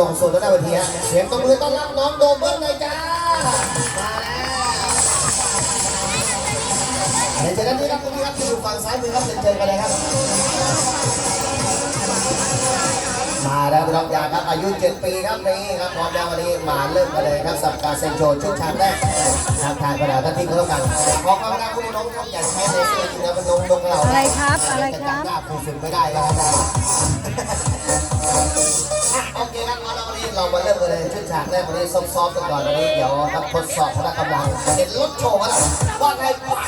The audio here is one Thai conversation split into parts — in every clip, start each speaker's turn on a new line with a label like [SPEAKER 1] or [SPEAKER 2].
[SPEAKER 1] ลงสู่ด้านหน้าเวทีฮะเสียงตบมือต้อนรับน้องโดมเบิ้ลเลยจ้า มาแล้วเดี๋ยวเจอกันที่ครับตรงนี้ครับที่อยู่ฝั่งซ้ายมือครับเดินเจอกันเลยครับ มาแล้วน้องยาครับอายุ 7 ปีครับนี่ครับพร้อมแล้ววันนี้มาเริ่มกันเลยครับสัปดาห์เซนโชชุดชามแรกทางทางกระดาษท่านที่เขาต้องการขอความรักคุณน้องครับอย่าใช้ในสิ่งที่เราเป็นนงนงเรา
[SPEAKER 2] อะไรครับ อะไรครับ
[SPEAKER 1] จำหน้าครูฝึกไม่ได้แล้วนะโเรามาเริ่มกันเลยชุดฉากแรกวันนี้ซ้อมๆกันก่อนวันนี้เดี๋ยวครับทดสอบพละกำลังเห็นรถโชว์กันแล้วว่าไงวะ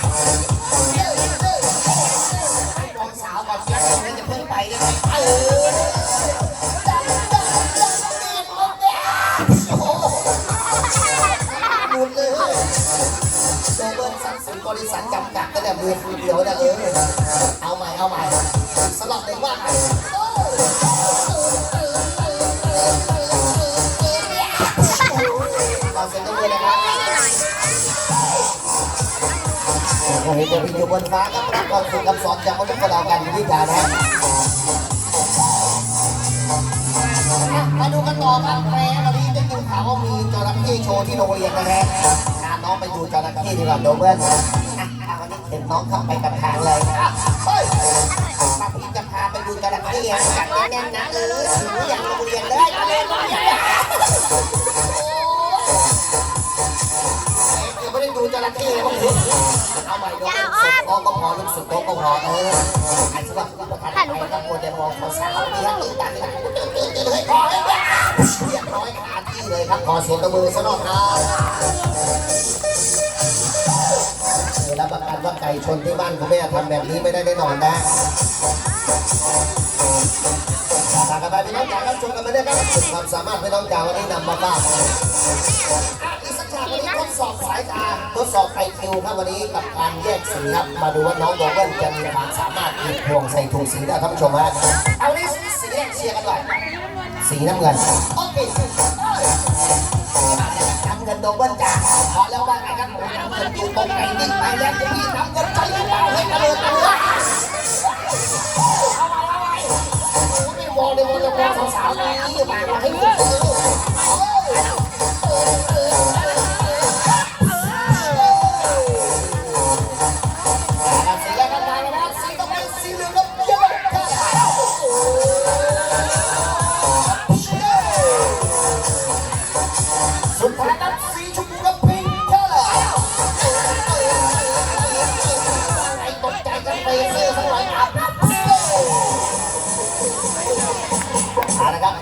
[SPEAKER 1] มองสาวก่อนเดี๋ยจะเพิ่งไปได้ไหมเออดูเลยโดเบิร์นสังสินบริษัทจำกัดก็แต่มือคนเดียวนะเออเอาใหม่เอาใหม่สลับเลยว่า โอ้โหจะไปอยู่บนฟ้าครับรับความสุขคำสอนจากพระพุทธเรากันวิจารณ์นะมาดูกันต่อครับแฟนวันนี้ได้ยินข่าวว่ามีจระเข้โชว์ที่โรงเรียนนะฮะพาน้องไปดูจระเข้ดีกว่าโดเบิร์นอะวันนี้เห็นน้องข้าไปกับทางเลยอะเฮ้ยพี่จะพาไปดูจระเข้กัดแน่นนะเออหนูอยากโรงเรียนเลย จระเข้เลยพวกนี้เอาใหม่ดี๋ยสุดโต๊ะก็พอลูกสุดโต๊ะก็พอเออไอันสำหรับประธานไทยก็ควรจะมองสาวๆเนี่ยตื่นตาตื่นเฮ้ยพอเลยเรียบร้อยคาที่เลยครับขอเสียงตบมือซะหน่อยครับรับประกันว่าไก่ชนที่บ้านคุณแม่ทำแบบนี้ไม่ได้แน่นอนนะตากกันไปพี่น้องจ๋าครับชมกันมาได้ครับสุดความสามารถพี่น้องจ๋าวันนี้นำมาบ้างอีสักฉากวันนี้ทดสอบสายตา สอบไอคิวครับวันนี้กับการแยกสีครับมาดูว่าน้องโดเบิลจะมีความสามารถหยิบพวงใส่ถุงสีได้ท่านผู้ชมฮะเอานี้สีแดงเชียร์กันหน่อยสีน้ำเงินโอเคน้ำเงินโดเบิลจ๋าพอแล้วว่าไงครับผมน้ำเงินอยู่ตรงไหนนิ่งไปแล้วจะพี่น้ำเงินใจหรือเปล่าให้กระโดดตัวไม่วอลเลยวอลเลยวอลสาวๆนี่มาให้ผ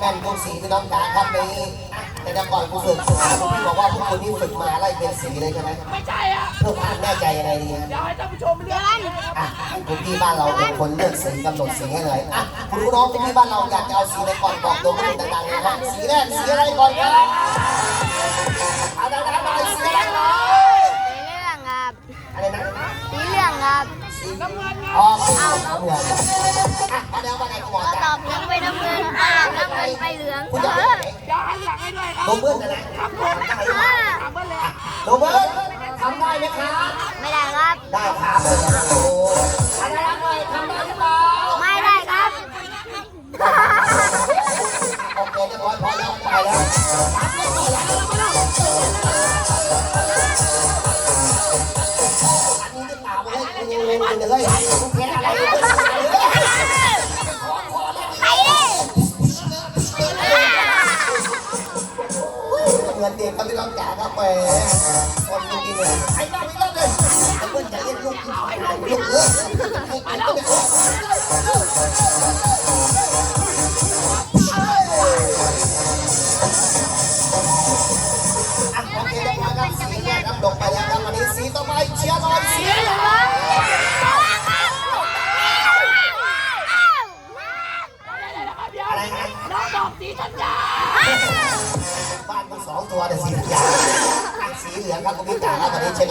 [SPEAKER 1] เอาละครับแม่นทุกสีพี่น้องจ๋าครับนี้แต่เดี๋ยวก่อนกูฝึกอะพวกพี่บอกว่าพวกคุณนี่ฝึกมาไล่เป็นสีเลยใช่ไหม
[SPEAKER 3] ไม่ใช่อะ
[SPEAKER 1] เพื่อความแน่ใจยังไงดีฮะ
[SPEAKER 3] เดี๋ยวให้ท่านผู้ชมเลือก
[SPEAKER 1] อะให้คุณพี่บ้านเราเป็นคนเลือกสีกำหนดสีให้เลยอะคุณรู้น้องคุณพี่บ้านเราอยากจะเอาสีไหนก่อนบอกตัวคุณดังๆเลยครับสีแรกสีอะไรก่อนครับเอาดังๆหน่อยสีอะไรก่อน
[SPEAKER 2] สีเหลืองครับ
[SPEAKER 1] อะไรนะ
[SPEAKER 2] สีเหลืองครับ
[SPEAKER 1] สีน้ำเงินอ๋อเอาน้ำเงินอะ มาแล้วว่าไงคุณหมอ
[SPEAKER 2] ก็ตอบเหลืองไปน้ำเงินอ่าน้ำเงินไปเหลืองเอ
[SPEAKER 1] อย้า
[SPEAKER 3] ยหลังให้ด้วยครับ
[SPEAKER 1] โดเบิร์ตนะ
[SPEAKER 3] ครับผม
[SPEAKER 2] อ่า
[SPEAKER 3] ถามเบิ้ลเลย
[SPEAKER 1] โดเบิร์ตทำได้ไหมครับ
[SPEAKER 2] ไม่ได้ครับ
[SPEAKER 1] ได้ครับโอ้อะไรนะหน่อยทำได้หรือเปล่า
[SPEAKER 2] ไม่ได้ครับ
[SPEAKER 1] โอเคเบร้อพอแล้วไปแล้ว เล่นกันเลยคุณเพชรอะไรเนี่ย
[SPEAKER 2] ไปดิ
[SPEAKER 1] เงินเด็กก็ไม่ต้องจ่ายครับแหมคนจริงๆเลยไอ้บ้าไม่ต้องเลยไอ้เพื่อนจเล่นลูกกินไอ้ลูกเยอะให้กินก็ไม่เอ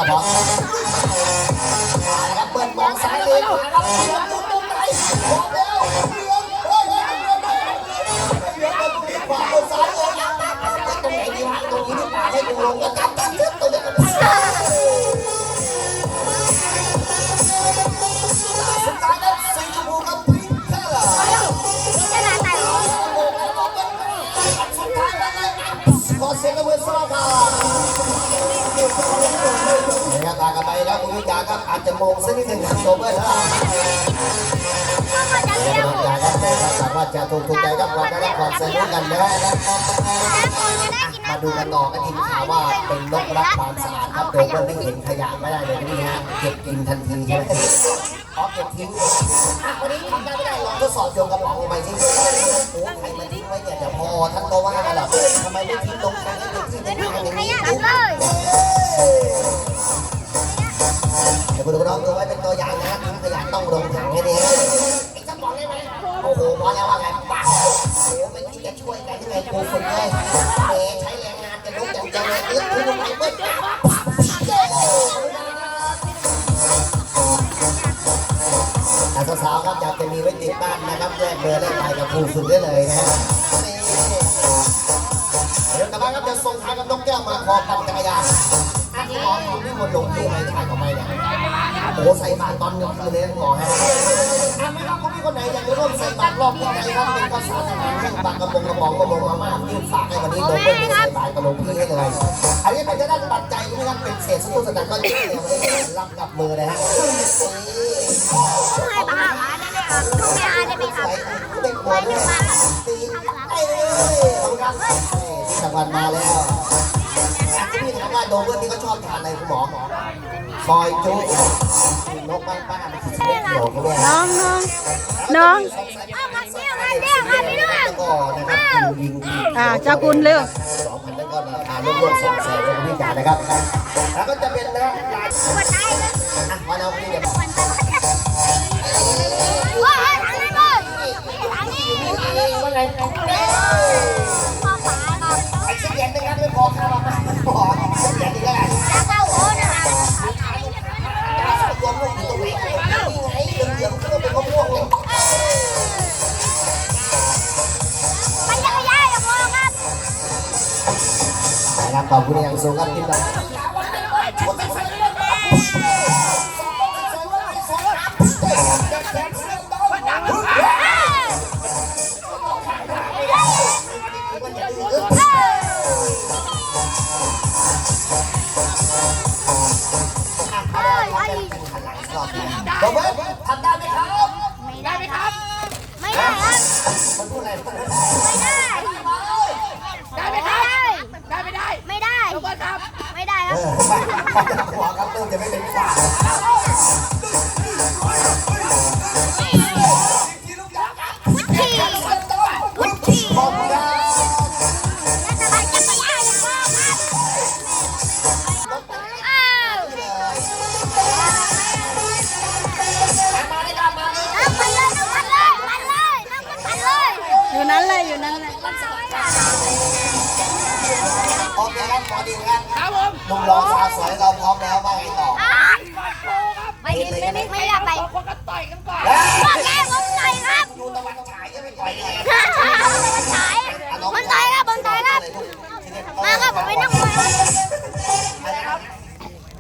[SPEAKER 1] รับเช็คกับน้องมาแล้วครับเปิดมองซ้ายเลยนะครับเหลืองตรงไหนบอกแล้วเหลืองเฮ้ยเหลืองเหลืองเหลืองตรงนี้ขวาบนซ้ายเลยตรงไหนดีวะตรงนี้หรือเปล่าให้กูลงก็จับจับจับตัวนี้กันสุดท้ายแล้วสีชมพูกับพิงค์เท่าไหร่
[SPEAKER 2] นี่จะนานไหน
[SPEAKER 1] สุดท้ายสียงระเบื้องสลับมาเนี่ นไปแล้วคุณวิจารณ์ครับอาจจะมองสักนิดหนึ่งครับโชเบอร์แล้ว
[SPEAKER 2] พ่อก็จะ
[SPEAKER 1] เลี้ย
[SPEAKER 2] ง
[SPEAKER 1] อยากได้สามารถจะถูกถูกใจครับเราได้รับความสนุกกันได้นะมาดูกันต่อกันทีข่าวว่าเป็นนกรักความสะอาดครับโดยไม่เห็นขยะไม่ได้เลยนี่ฮะเก็บกินทันทีใช่ไหมอ๋อเก็บทิ้งวันนี้ทำได้ไม่ได้ลองทดสอบโยนกระป๋าออกไปทิ้งโอ้ใครมาทิ้งไว้เนี่ยเดี๋ยวพอท่านก็ว่ากันหรอกทำไมไม่ทิ้งลง พอแล้วว่าไงปังโอ้ไม่คิดจะช่วยกันยังไงกูฝึกเลยเอ๋ใช้แรงงานจะลุกอย่างเดียวเลยอึดทิ้งลงไปเบิ้ลอาสาวๆครับอยากจะมีไว้ติดบ้านนะครับแยกเบอร์ได้ไปกับครูฝึกได้เลยนะฮะเดี๋ยวกลับบ้านครับจะส่งท้ายกับนกแก้วมาคอปั่นจักรยานอะหมอคุณนี่หมดลงที่ไหนถ่ายกับไม่เนี่ย โอ้โหใส่บาตรตอนกลางคืนเลยนะหมอฮะอะไม่ครับคุณพี่คนไหนอยากจะร่วมใส่บาตรรอบที่ไหนครับเป็นข้าวสารอาหารเครื่องปากกระป๋องกระป๋องกระป๋องมาม่ายื่นฝากให้วันนี้โดนเบิ้ลไปใส่บาตรกับหลวงพี่ให้เลยอันนี้เป็นจะได้ปัจจัยนะครับเป็นเศษสตุ้งสตังค์ก็เยอะเลยรับกับมือเลยฮะ
[SPEAKER 2] ให้บ้ามาได้ไหมครับทุกงานได้ไหมครับ
[SPEAKER 1] เด็กหัวด้วยตีไอ้เลยขอบคุณครับที่สังวันมาแล้ว พี่ถามว่าโดเบิร์ตนี่เขาชอบทานอะไรคุณหมอซอยจุ๊นกบ้านป้ามันคือเล็กเดียวเนี่ย
[SPEAKER 4] น้องน้องน้อง
[SPEAKER 2] เอามาเชี่ยวกันเรียกค่ะพี่น้อง
[SPEAKER 1] แล้วก็นะครับยิง
[SPEAKER 4] อ่าเจ้าคุณเร็ว
[SPEAKER 1] สองพันแล้วก็ราคารวมสองแสนเลยพี่จ๋านะครับแล้วก็จะเป็นนะลาย
[SPEAKER 2] หัวใจเลย
[SPEAKER 1] อะ
[SPEAKER 2] นะ
[SPEAKER 1] ครั
[SPEAKER 2] จะ
[SPEAKER 1] ไม่
[SPEAKER 3] เป็
[SPEAKER 1] นฝา
[SPEAKER 2] วุ
[SPEAKER 1] เคครับพอดีครับ
[SPEAKER 3] ครับผม
[SPEAKER 1] ลุงรองสาวสวยเราพร้อมแล้วว่าไงต่อ
[SPEAKER 2] อ้าว
[SPEAKER 3] โชครับ
[SPEAKER 2] ไม่ไม่ไม่ไม่อยากไป
[SPEAKER 3] สองคนก็ต่อยกันก่อน
[SPEAKER 2] พ่อแกผมต่อยครับ
[SPEAKER 1] ดูตะวันฉายยังไม่ปล่อยเลย
[SPEAKER 2] มันต่อยมันต่อยครับมันต่อยครับมาครับผมเป็นนักมวยครับ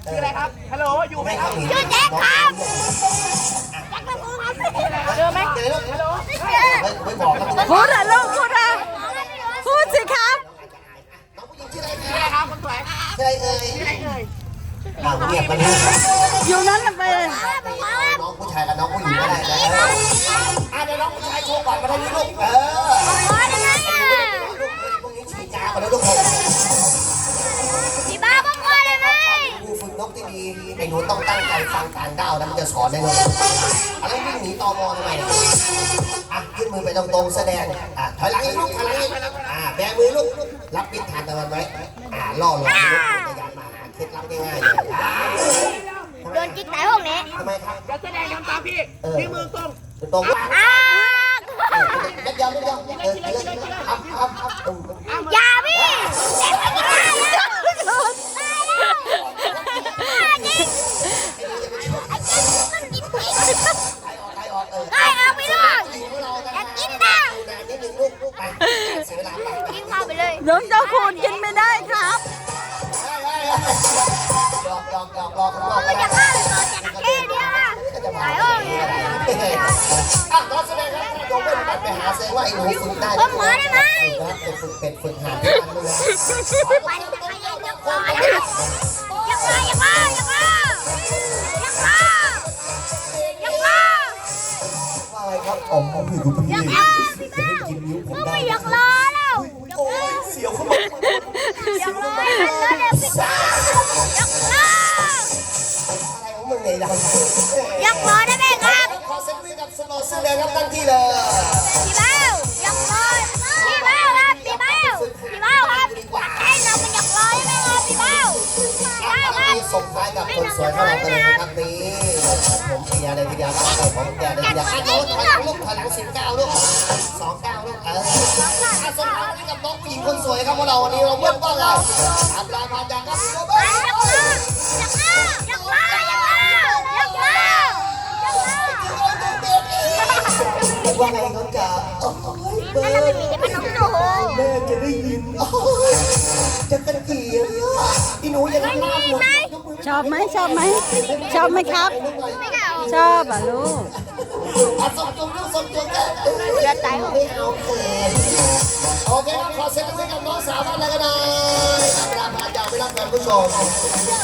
[SPEAKER 3] ชื่ออะไรครับฮัลโหลอยู่ไหมครับ
[SPEAKER 2] ชื่อแจ็คครับ
[SPEAKER 3] อ่า
[SPEAKER 1] เงียบไปนะ
[SPEAKER 4] อยู่นั้นน่ะไปเลย
[SPEAKER 1] น้องผู้ชายกับน้องผู้หญิงก็ได้นะอ่าเดี๋ยวน้องผู้ชายโชว์ก่อนมาทางนี้ลูก เออ
[SPEAKER 2] ขอได้ไหมอะ
[SPEAKER 1] พวกนี้ฉีดยามาแล้วลูกผม
[SPEAKER 2] พี่บ้าบ้าขอได้ไหม
[SPEAKER 1] ครูฝึกนกที่ดีไอ้หนูต้องตั้งใจฟังการด้าวนะมันจะสอนได้เลยอะไรวิ่งหนีตอมอทำไมอะขึ้นมือไปตรงๆแสดง อะถอยหลังอีกลูกถอยหลังอีกอะแบมือลูก รับปิดทานตะวันไว้ อะล่อหลอกลูกขยันมาหาเคล็ดลับง่ายๆเลยอะ
[SPEAKER 2] โดนกิ๊กไหนห้องนี้
[SPEAKER 1] ทำไมครับ
[SPEAKER 3] จะ แสดงทำตามพี่ที่มือตรง
[SPEAKER 1] ตรง
[SPEAKER 2] อ้า
[SPEAKER 1] เด็ดยาวเด็ดยาวเออเออครับครับครับ
[SPEAKER 2] อย่าพี่เด็กไม่ได้แล้วตายแล้วตายจริงไอ้กิ๊กมันกินกิ๊ก
[SPEAKER 1] ใครออกเออ
[SPEAKER 2] ได้ครับพี่น้องอยากกินนะ
[SPEAKER 1] นิดนึงลูกลูกไปเสียเวลาไป
[SPEAKER 2] กินข้าวไปเลย
[SPEAKER 4] น้องเจ้าคุณกินไม่ได้ครับ
[SPEAKER 1] หยอกหยอกหยอกรอข้างนอก
[SPEAKER 2] เออ
[SPEAKER 1] ก็
[SPEAKER 2] จะ
[SPEAKER 1] ได้
[SPEAKER 2] ฆ่าเลยตัวจากแค่เดียวนะหลายห้องเลย
[SPEAKER 1] เลย อะน้องแสดงครับโยมเป็นบัตรไปหาเซว่าไอ้หนูฝึกได้นะครับเป็นฝึกเป็ดฝึกหาที่บ้านเมือง
[SPEAKER 2] ไปจักรยานยังรอนะครับยังรอยังรอยังรอยังรอยังรอ
[SPEAKER 1] ว่าไงครับอ๋อพี่ดูพี่
[SPEAKER 2] ยังรอพี่เบ้า
[SPEAKER 1] กินนิ้วผม
[SPEAKER 2] ก็
[SPEAKER 1] ได้
[SPEAKER 2] ไม่อยากรอแล้วยัง
[SPEAKER 1] โอ้
[SPEAKER 2] รอย
[SPEAKER 1] เสียวเข้ามา
[SPEAKER 2] ยังรอยังรอ
[SPEAKER 1] ด้วยกับสโนว์ซื้อเลยครับตั้งที่เลย
[SPEAKER 2] พี่เบ้ายังรอพี่เบ้าครับพี่เบ้าพี่เบ้าครับให้เราไปยังรอได้ไหมครับพี่เบ้าพี่เบ้าครับ
[SPEAKER 1] ส่งท้ายกับคนสวยของเราไปเลยนะครับนี่ผมเชียร์เลยทีเดียวครับผมเชียร์เลยทีเดียวอะโน้ตถอยหลังลูกถอยหลังสิบเก้าลูกสองเก้าลูกเออส่งท้ายกับน้องผู้หญิงคนสวยครับของเราวันนี้เราเพื่อนบ้านเราอับราพาจังครับ ว่าไงน้องจ๋าโอ้ยเบิร์ด
[SPEAKER 2] มันมีแต่ขนมหนู
[SPEAKER 1] แม่จะได้ยินโอ้ยจะกระเจียบอีหนูยังไม่มาหมด
[SPEAKER 4] ชอบไหมชอบไหมชอบไหมครับ ชอบอะลูก
[SPEAKER 1] อะส่งจุ่มลูกส่งจุ่มแกเลือดตายไม่เอเคโอเคครับขอเซ็นให้กับน้องสาวบ้านแลยก็ได้อับราพาจังไปรับท่านผู้ชม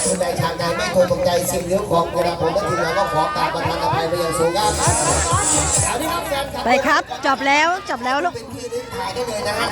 [SPEAKER 1] คุณใดทางใดไม่ถูกตรงใจสิ่งเลี้ยวของกระผมและทีมงานก็ขอกราบประทานอภัยไปอย่างสูงครับ
[SPEAKER 4] ไปครับจบแล้วจบแล้วลูก
[SPEAKER 1] เป็นที่นึกถ่ายได้เลยนะฮะ